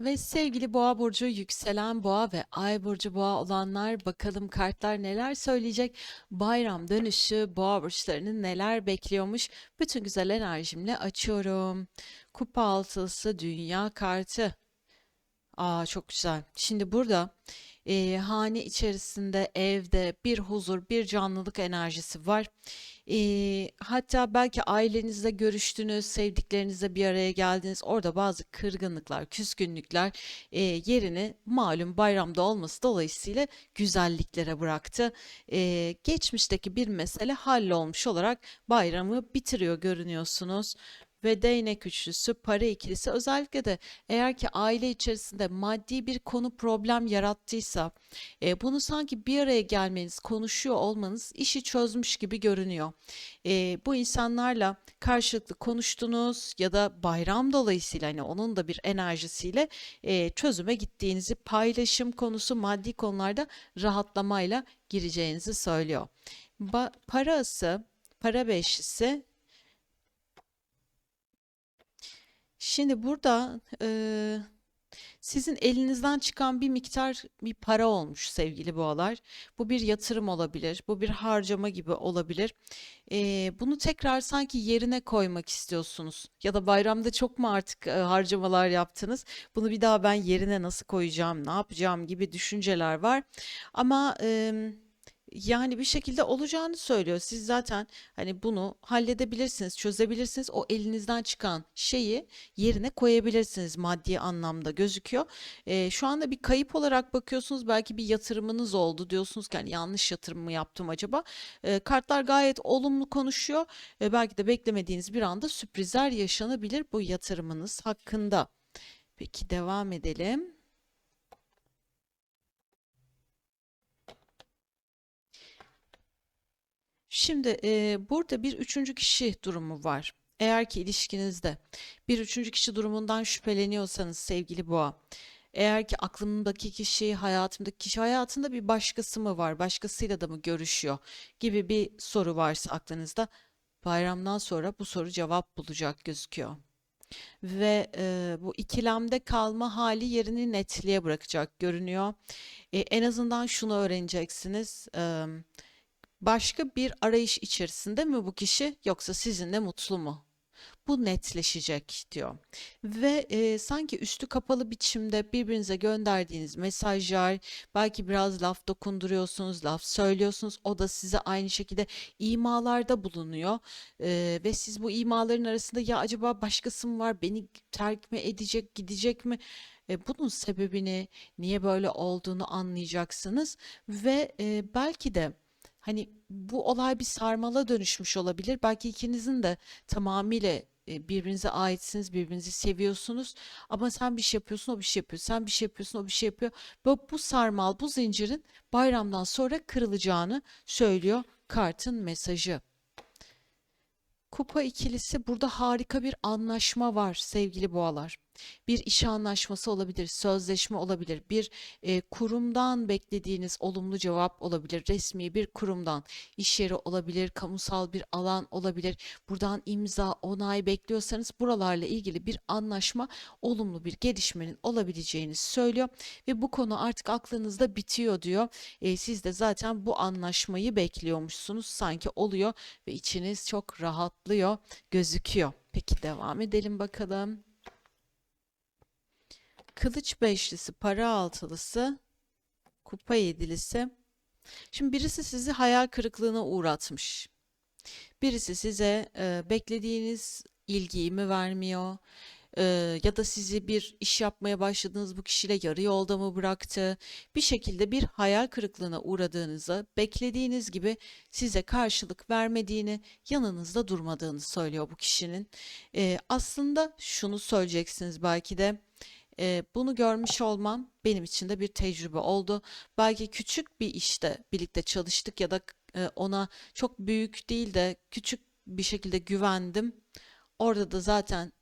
Ve sevgili Boğa burcu, yükselen Boğa ve Ay burcu Boğa olanlar bakalım kartlar neler söyleyecek? Bayram dönüşü Boğa burçlarını neler bekliyormuş? Bütün güzel enerjimle açıyorum. Kupa altısı Dünya kartı. Aa çok güzel. Şimdi burada e, hane içerisinde evde bir huzur, bir canlılık enerjisi var. E, hatta belki ailenizle görüştünüz, sevdiklerinizle bir araya geldiniz. Orada bazı kırgınlıklar, küskünlükler e, yerini malum bayramda olması dolayısıyla güzelliklere bıraktı. E, geçmişteki bir mesele hallolmuş olarak bayramı bitiriyor görünüyorsunuz ve değnek üçlüsü, para ikilisi özellikle de eğer ki aile içerisinde maddi bir konu problem yarattıysa e, bunu sanki bir araya gelmeniz, konuşuyor olmanız işi çözmüş gibi görünüyor. E, bu insanlarla karşılıklı konuştunuz ya da bayram dolayısıyla hani onun da bir enerjisiyle e, çözüme gittiğinizi paylaşım konusu maddi konularda rahatlamayla gireceğinizi söylüyor. Ba parası, para beşlisi Şimdi burada eee, sizin elinizden çıkan bir miktar bir para olmuş sevgili boğalar. Bu bir yatırım olabilir, bu bir harcama gibi olabilir. Eee, bunu tekrar sanki yerine koymak istiyorsunuz. Ya da bayramda çok mu artık e, harcamalar yaptınız? Bunu bir daha ben yerine nasıl koyacağım, ne yapacağım gibi düşünceler var. Ama em, yani bir şekilde olacağını söylüyor. Siz zaten hani bunu halledebilirsiniz, çözebilirsiniz. O elinizden çıkan şeyi yerine koyabilirsiniz maddi anlamda gözüküyor. Ee, şu anda bir kayıp olarak bakıyorsunuz. Belki bir yatırımınız oldu. Diyorsunuz ki hani yanlış yatırım mı yaptım acaba? Ee, kartlar gayet olumlu konuşuyor. Ee, belki de beklemediğiniz bir anda sürprizler yaşanabilir bu yatırımınız hakkında. Peki devam edelim. Şimdi e, burada bir üçüncü kişi durumu var. Eğer ki ilişkinizde bir üçüncü kişi durumundan şüpheleniyorsanız sevgili boğa, eğer ki aklımdaki kişi, hayatımdaki kişi, hayatında bir başkası mı var, başkasıyla da mı görüşüyor gibi bir soru varsa aklınızda, bayramdan sonra bu soru cevap bulacak gözüküyor. Ve e, bu ikilemde kalma hali yerini netliğe bırakacak görünüyor. E, en azından şunu öğreneceksiniz. E, Başka bir arayış içerisinde mi bu kişi yoksa sizinle mutlu mu? Bu netleşecek diyor. Ve e, sanki üstü kapalı biçimde birbirinize gönderdiğiniz mesajlar, belki biraz laf dokunduruyorsunuz, laf söylüyorsunuz. O da size aynı şekilde imalarda bulunuyor. E, ve siz bu imaların arasında ya acaba başkası mı var, beni terk mi edecek, gidecek mi? E, bunun sebebini, niye böyle olduğunu anlayacaksınız. Ve e, belki de Hani bu olay bir sarmala dönüşmüş olabilir. Belki ikinizin de tamamıyla e, birbirinize aitsiniz, birbirinizi seviyorsunuz. Ama sen bir şey yapıyorsun, o bir şey yapıyor. Sen bir şey yapıyorsun, o bir şey yapıyor. Ve bu sarmal, bu zincirin bayramdan sonra kırılacağını söylüyor kartın mesajı. Kupa ikilisi burada harika bir anlaşma var sevgili boğalar. Bir iş anlaşması olabilir, sözleşme olabilir, bir e, kurumdan beklediğiniz olumlu cevap olabilir, resmi bir kurumdan, iş yeri olabilir, kamusal bir alan olabilir. Buradan imza, onay bekliyorsanız buralarla ilgili bir anlaşma, olumlu bir gelişmenin olabileceğini söylüyor ve bu konu artık aklınızda bitiyor diyor. E, siz de zaten bu anlaşmayı bekliyormuşsunuz, sanki oluyor ve içiniz çok rahatlıyor, gözüküyor. Peki devam edelim bakalım. Kılıç beşlisi, para altılısı, kupa yedilisi. Şimdi birisi sizi hayal kırıklığına uğratmış. Birisi size e, beklediğiniz ilgiyi mi vermiyor? E, ya da sizi bir iş yapmaya başladığınız bu kişiyle yarı yolda mı bıraktı? Bir şekilde bir hayal kırıklığına uğradığınızı, beklediğiniz gibi size karşılık vermediğini, yanınızda durmadığını söylüyor bu kişinin. E, aslında şunu söyleyeceksiniz belki de. Eee, bunu görmüş olmam benim için de bir tecrübe oldu. Belki küçük bir işte birlikte çalıştık ya da e, ona çok büyük değil de küçük bir şekilde güvendim. Orada da zaten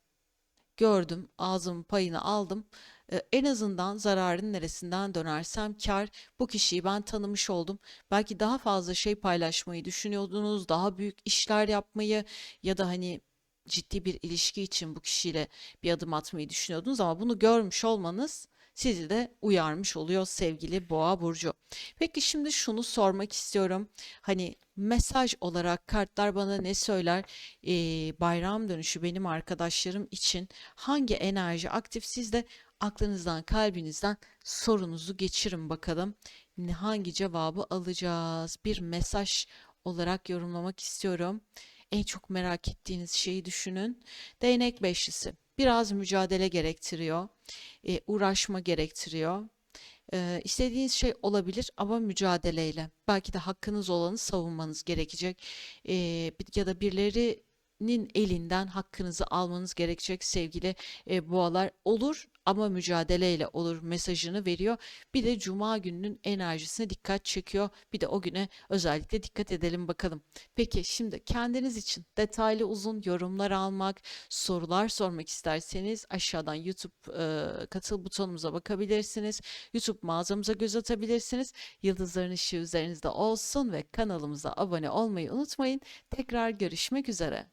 gördüm, ağzımın payını aldım. E, en azından zararın neresinden dönersem kar. Bu kişiyi ben tanımış oldum. Belki daha fazla şey paylaşmayı düşünüyordunuz, daha büyük işler yapmayı ya da hani ciddi bir ilişki için bu kişiyle bir adım atmayı düşünüyordunuz ama bunu görmüş olmanız sizi de uyarmış oluyor sevgili Boğa burcu. Peki şimdi şunu sormak istiyorum. Hani mesaj olarak kartlar bana ne söyler? Ee, bayram dönüşü benim arkadaşlarım için hangi enerji aktif? Siz de aklınızdan, kalbinizden sorunuzu geçirin bakalım. Hangi cevabı alacağız? Bir mesaj olarak yorumlamak istiyorum. En çok merak ettiğiniz şeyi düşünün. Değnek beşlisi. Biraz mücadele gerektiriyor. e, uğraşma gerektiriyor. Ee, istediğiniz şey olabilir ama mücadeleyle. Belki de hakkınız olanı savunmanız gerekecek. Bir- ya da birilerinin elinden hakkınızı almanız gerekecek sevgili e, boğalar. Olur ama mücadeleyle olur mesajını veriyor. Bir de Cuma gününün enerjisine dikkat çekiyor. Bir de o güne özellikle dikkat edelim bakalım. Peki şimdi kendiniz için detaylı uzun yorumlar almak, sorular sormak isterseniz aşağıdan YouTube e, katıl butonumuza bakabilirsiniz. YouTube mağazamıza göz atabilirsiniz. Yıldızların ışığı üzerinizde olsun ve kanalımıza abone olmayı unutmayın. Tekrar görüşmek üzere.